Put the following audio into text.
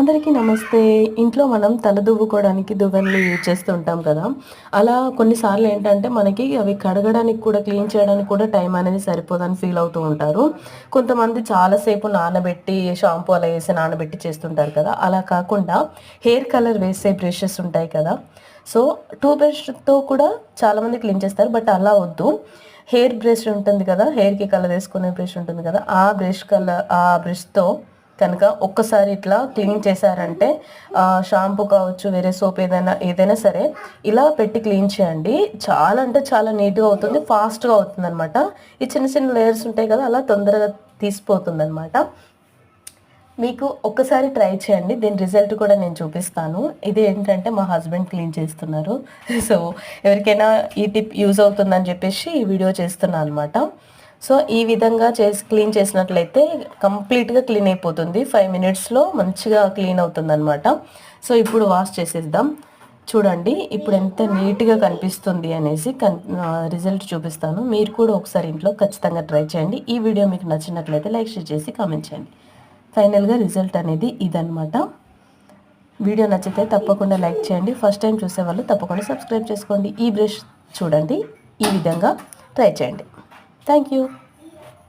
అందరికీ నమస్తే. ఇంట్లో మనం తల దువ్వుకోవడానికి దువ్వెనలు యూజ్ చేస్తూ ఉంటాం కదా. అలా కొన్నిసార్లు ఏంటంటే మనకి అవి కడగడానికి కూడా క్లీన్ చేయడానికి కూడా టైం అనేది సరిపోదని ఫీల్ అవుతూ ఉంటారు. కొంతమంది చాలాసేపు నానబెట్టి షాంపూ అలా వేసి నానబెట్టి చేస్తుంటారు కదా. అలా కాకుండా హెయిర్ కలర్ వేసే బ్రషెస్ ఉంటాయి కదా. సో టూ బ్రష్తో కూడా చాలామంది క్లీన్ చేస్తారు బట్ అలా వద్దు. హెయిర్ బ్రష్ ఉంటుంది కదా. హెయిర్కి కలర్ వేసుకునే బ్రష్ ఉంటుంది కదా. ఆ బ్రష్ కలర్ ఆ బ్రష్తో కనుక ఒక్కసారి ఇట్లా క్లీన్ చేశారంటే షాంపూ కావచ్చు వేరే సోప్ ఏదైనా ఏదైనా సరే ఇలా పెట్టి క్లీన్ చేయండి. చాలా అంటే చాలా నీట్గా అవుతుంది ఫాస్ట్గా అవుతుంది అనమాట ఈ చిన్న చిన్న లేయర్స్ ఉంటాయి కదా అలా తొందరగా తీసిపోతుంది అనమాట మీకు ఒక్కసారి ట్రై చేయండి దీని రిజల్ట్ కూడా నేను చూపిస్తాను. ఇది ఏంటంటే మా హస్బెండ్ క్లీన్ చేస్తున్నారు. సో ఎవరికైనా ఈ టిప్ యూజ్ అవుతుందని చెప్పేసి ఈ వీడియో చేస్తున్నాను అనమాట సో ఈ విధంగా చేసి క్లీన్ చేసినట్లయితే కంప్లీట్గా క్లీన్ అయిపోతుంది. ఫైవ్ మినిట్స్లో మంచిగా క్లీన్ అవుతుంది అనమాట సో ఇప్పుడు వాష్ చేసేద్దాం. చూడండి ఇప్పుడు ఎంత నీట్గా కనిపిస్తుంది అనేసి కన్ రిజల్ట్ చూపిస్తాను. మీరు కూడా ఒకసారి ఇంట్లో ఖచ్చితంగా ట్రై చేయండి. ఈ వీడియో మీకు నచ్చినట్లయితే లైక్ షేర్ చేసి కామెంట్ చేయండి. ఫైనల్గా రిజల్ట్ అనేది ఇదనమాట వీడియో నచ్చితే తప్పకుండా లైక్ చేయండి. ఫస్ట్ టైం చూసే వాళ్ళు తప్పకుండా సబ్స్క్రైబ్ చేసుకోండి. ఈ బ్రష్ చూడండి. ఈ విధంగా ట్రై చేయండి. Thank you.